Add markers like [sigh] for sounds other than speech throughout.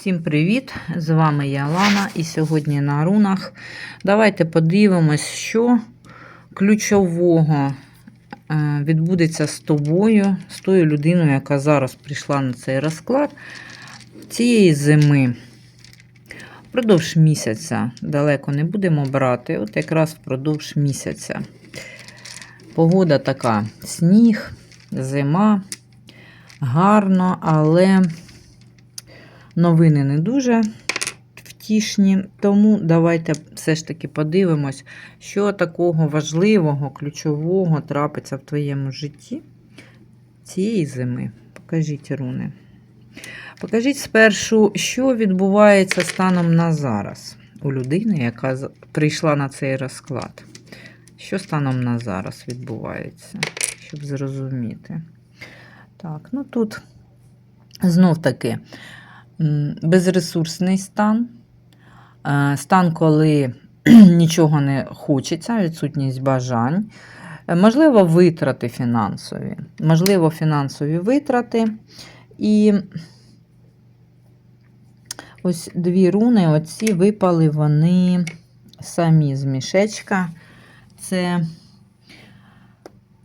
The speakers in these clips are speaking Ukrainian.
Всім привіт! З вами я Лана, і сьогодні на рунах. Давайте подивимось, що ключового е, відбудеться з тобою, з тою людиною, яка зараз прийшла на цей розклад цієї зими. Впродовж місяця далеко не будемо брати, от якраз впродовж місяця. Погода така: сніг, зима, гарно, але новини не дуже втішні. Тому давайте все ж таки подивимось, що такого важливого, ключового трапиться в твоєму житті цієї зими. Покажіть руни. Покажіть спершу, що відбувається станом на зараз у людини, яка прийшла на цей розклад. Що станом на зараз відбувається, щоб зрозуміти. Так, ну тут знов таки безресурсний стан, е, стан, коли [clears throat] нічого не хочеться, відсутність бажань, Е, можливо, витрати фінансові, можливо, фінансові витрати. І ось дві руни, оці випали вони самі з мішечка. Це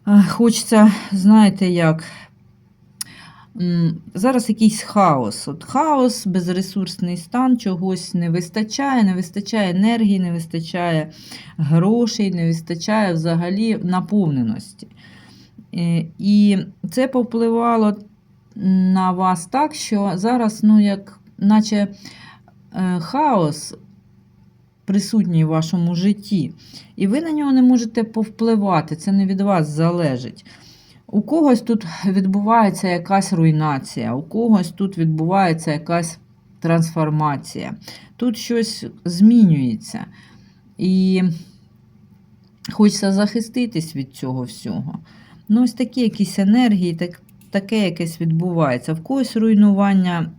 е, хочеться, знаєте, як. Зараз якийсь хаос. От хаос, безресурсний стан, чогось не вистачає, не вистачає енергії, не вистачає грошей, не вистачає взагалі наповненості. Е, І це повпливало на вас так, що зараз, ну, як, наче е, хаос присутній в вашому житті, і ви на нього не можете повпливати, це не від вас залежить. У когось тут відбувається якась руйнація, у когось тут відбувається якась трансформація. Тут щось змінюється. І хочеться захиститись від цього всього. Ну, ось такі якісь енергії, так, таке якесь відбувається. В когось руйнування,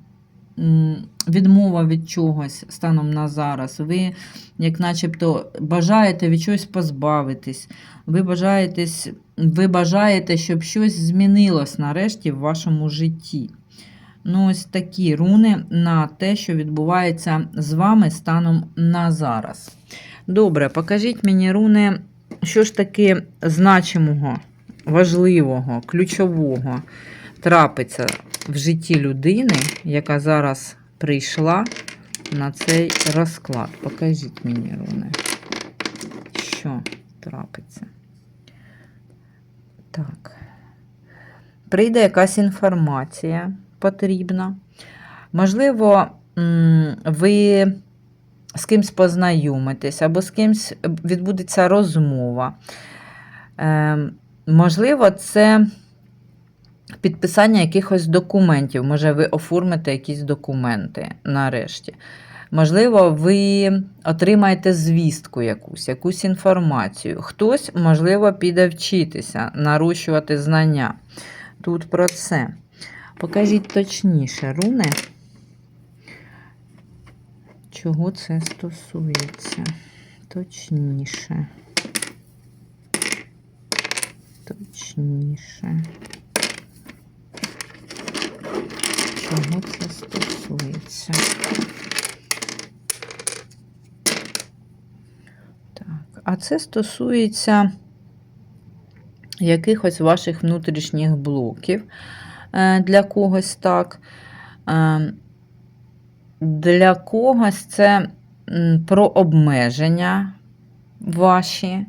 відмова від чогось станом на зараз. Ви, як начебто, бажаєте від чогось позбавитись. Ви бажаєтесь, ви бажаєте, щоб щось змінилось нарешті в вашому житті. Ну, ось такі руни на те, що відбувається з вами станом на зараз. Добре, покажіть мені руни, що ж таки значимого, важливого, ключового трапиться в житті людини, яка зараз прийшла на цей розклад. Покажіть мені руни, що трапиться. Так. Прийде якась інформація потрібна. Можливо, ви з кимсь познайомитесь, або з кимсь відбудеться розмова. Е, можливо, це підписання якихось документів. Може, ви оформите якісь документи нарешті. Можливо, ви отримаєте звістку якусь, якусь інформацію. Хтось, можливо, піде вчитися, нарощувати знання. Тут про це. Покажіть точніше, руни, чого це стосується. Точніше. Точніше. Чого це стосується? Так, а це стосується якихось ваших внутрішніх блоків е, для когось так. Е, Для когось це про обмеження ваші.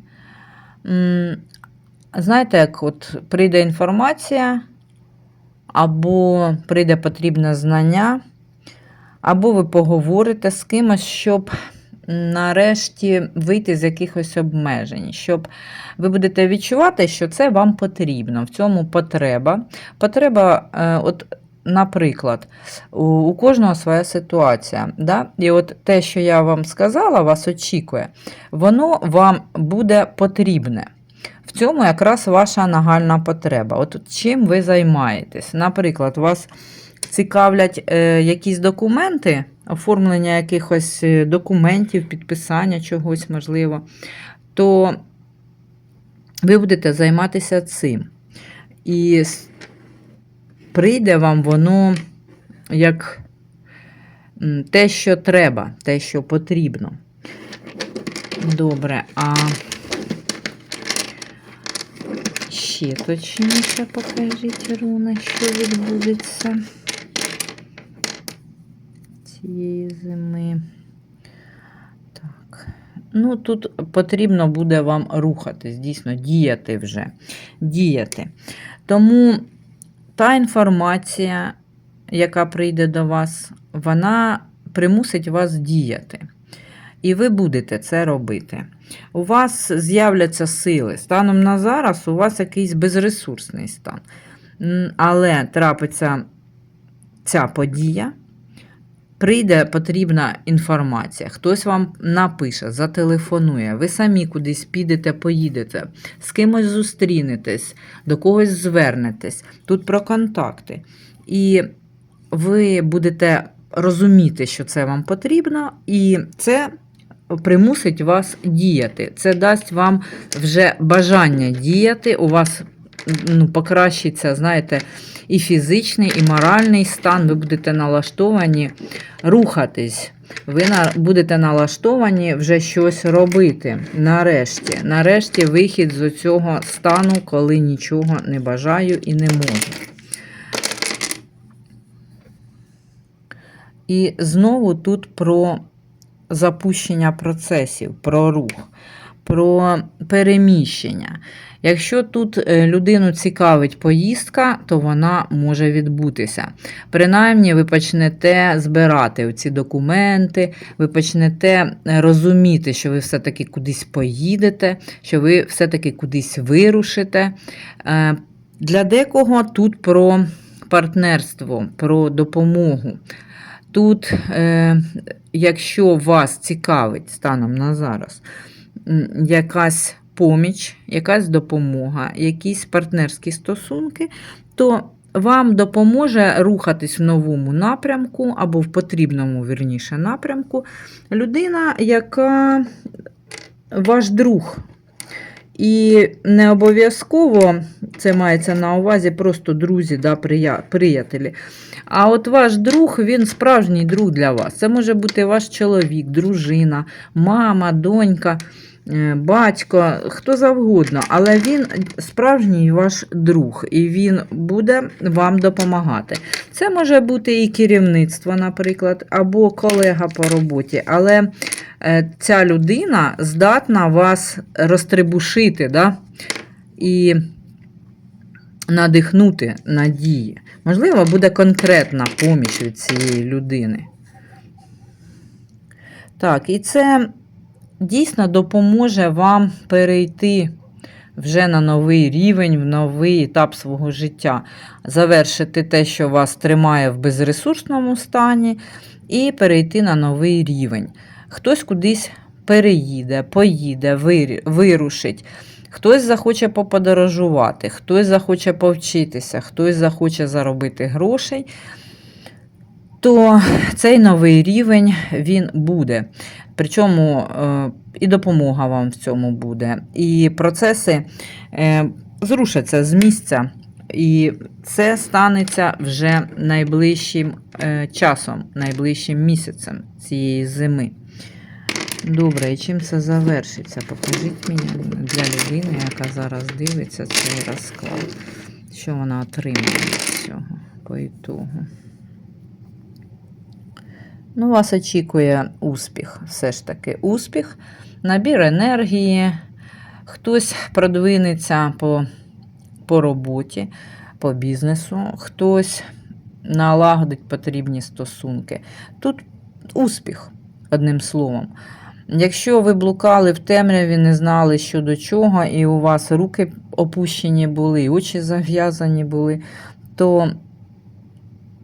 Знаєте, як от прийде інформація, або прийде потрібне знання, або ви поговорите з кимось, щоб нарешті вийти з якихось обмежень, щоб ви будете відчувати, що це вам потрібно. В цьому потреба. Потреба, е, от, наприклад, у, кожного своя ситуація. Да? І от те, що я вам сказала, вас очікує, воно вам буде потрібне. В цьому якраз ваша нагальна потреба. От чим ви займаєтесь? Наприклад, вас цікавлять е, якісь документи, оформлення якихось е, документів, підписання чогось можливо, то ви будете займатися цим. І прийде вам воно як те, що треба, те, що потрібно. Добре, а ще точніше покажіть, руни, що відбудеться цієї зими. Так. Ну, тут потрібно буде вам рухатись, дійсно, діяти вже. Діяти. Тому та інформація, яка прийде до вас, вона примусить вас діяти. І ви будете це робити. У вас з'являться сили. Станом на зараз у вас якийсь безресурсний стан. Але трапиться ця подія, прийде потрібна інформація, хтось вам напише, зателефонує, ви самі кудись підете, поїдете, з кимось зустрінетесь, до когось звернетесь. Тут про контакти. І ви будете розуміти, що це вам потрібно, і це примусить вас діяти. Це дасть вам вже бажання діяти. У вас ну, покращиться, знаєте, і фізичний, і моральний стан. Ви будете налаштовані рухатись. Ви будете налаштовані вже щось робити. Нарешті. Нарешті вихід з цього стану, коли нічого не бажаю і не можу. І знову тут про запущення процесів, про рух, про переміщення. Якщо тут е, людину цікавить поїздка, то вона може відбутися. Принаймні, ви почнете збирати ці документи, ви почнете е, розуміти, що ви все-таки кудись поїдете, що ви все-таки кудись вирушите. Е, Для декого тут про партнерство, про допомогу. Тут, е, якщо вас цікавить станом на зараз якась поміч, якась допомога, якісь партнерські стосунки, то вам допоможе рухатись в новому напрямку або в потрібному вірніше напрямку людина, яка ваш друг. І не обов'язково це мається на увазі просто друзі, да, приятелі. А от ваш друг, він справжній друг для вас. Це може бути ваш чоловік, дружина, мама, донька, е, батько, хто завгодно. Але він справжній ваш друг, і він буде вам допомагати. Це може бути і керівництво, наприклад, або колега по роботі. Але ця людина здатна вас розтрибушити, да? і надихнути надії. Можливо, буде конкретна поміч від цієї людини. Так, і це дійсно допоможе вам перейти вже на новий рівень, в новий етап свого життя, завершити те, що вас тримає в безресурсному стані, і перейти на новий рівень. Хтось кудись переїде, поїде, вирушить. Хтось захоче поподорожувати, хтось захоче повчитися, хтось захоче заробити грошей, то цей новий рівень він буде. Причому е, і допомога вам в цьому буде. І процеси е, зрушаться з місця. І це станеться вже найближчим е, часом, найближчим місяцем цієї зими. Добре, і чим це завершиться? Покажіть мені для людини, яка зараз дивиться цей розклад. Що вона отримає з цього по ітогу? Ну, вас очікує успіх, все ж таки успіх, набір енергії, хтось продвинеться по, по роботі, по бізнесу, хтось налагодить потрібні стосунки. Тут успіх, одним словом. Якщо ви блукали в темряві, не знали, що до чого, і у вас руки опущені були, очі зав'язані були, то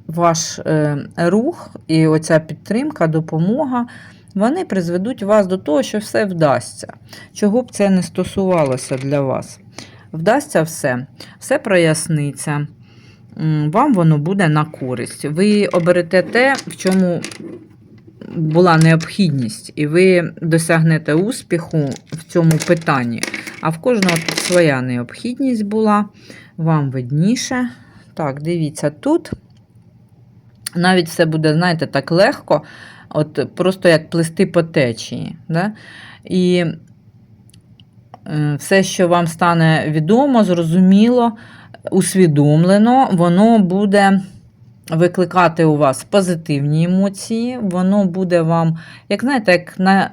ваш е, рух і оця підтримка, допомога, вони призведуть вас до того, що все вдасться. Чого б це не стосувалося для вас? Вдасться все, все проясниться. Вам воно буде на користь. Ви оберете те, в чому була необхідність, і ви досягнете успіху в цьому питанні. А в кожного тут своя необхідність була, вам видніше. Так, дивіться, тут навіть все буде, знаєте, так легко, от просто як плисти по течії. Да? І е, все, що вам стане відомо, зрозуміло, усвідомлено, воно буде викликати у вас позитивні емоції, воно буде вам, як знаєте, як, на,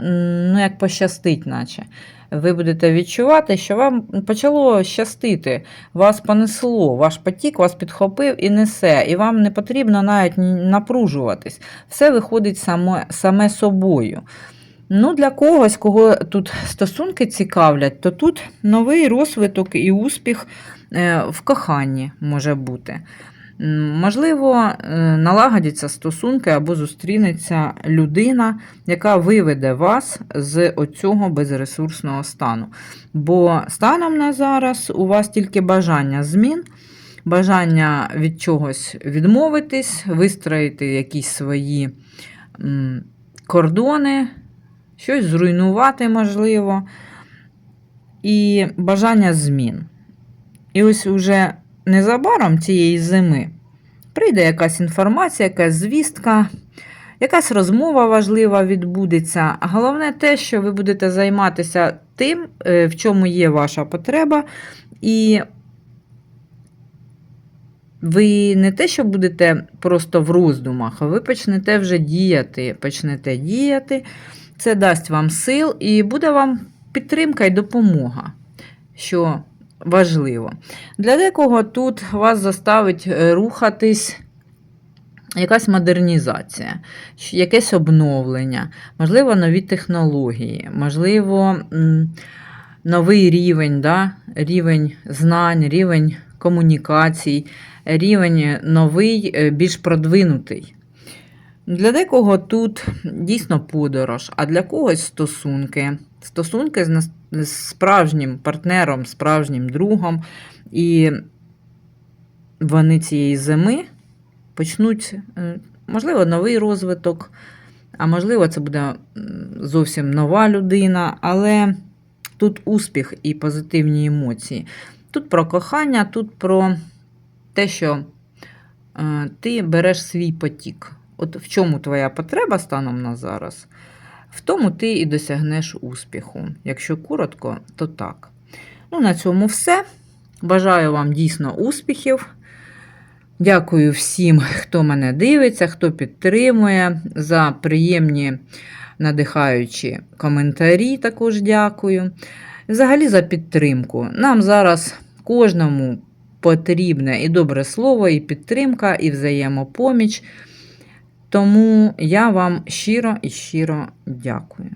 ну, як пощастить, наче. Ви будете відчувати, що вам почало щастити, вас понесло, ваш потік вас підхопив і несе, і вам не потрібно навіть напружуватись. Все виходить саме, саме собою. Ну, Для когось, кого тут стосунки цікавлять, то тут новий розвиток і успіх е, в коханні може бути. Можливо, е, налагодяться стосунки або зустрінеться людина, яка виведе вас з оцього безресурсного стану. Бо станом на зараз у вас тільки бажання змін, бажання від чогось відмовитись, вистроїти якісь свої кордони, щось зруйнувати можливо, і бажання змін. І ось уже незабаром цієї зими прийде якась інформація, якась звістка, якась розмова важлива відбудеться. Головне те, що ви будете займатися тим, е, в чому є ваша потреба, і ви не те, що будете просто в роздумах, а ви почнете вже діяти. Почнете діяти. Це дасть вам сил і буде вам підтримка і допомога, що важливо. Для декого тут вас заставить е, рухатись якась модернізація, якесь обновлення, можливо, нові технології, можливо, новий рівень, да? рівень знань, рівень комунікацій, рівень новий, е, більш продвинутий. Для декого тут дійсно подорож, а для когось стосунки. Стосунки з справжнім партнером, справжнім другом. І вони цієї зими почнуть, е, можливо, новий розвиток, а можливо, це буде зовсім нова людина, але тут успіх і позитивні емоції. Тут про кохання, тут про те, що е, ти береш свій потік. От в чому твоя потреба станом на зараз, в тому ти і досягнеш успіху. Якщо коротко, то так. Ну, на цьому все. Бажаю вам дійсно успіхів. Дякую всім, хто мене дивиться, хто підтримує, за приємні надихаючі коментарі. Також дякую. Взагалі за підтримку. Нам зараз кожному потрібне і добре слово, і підтримка, і взаємопоміч. Тому я вам щиро і щиро дякую.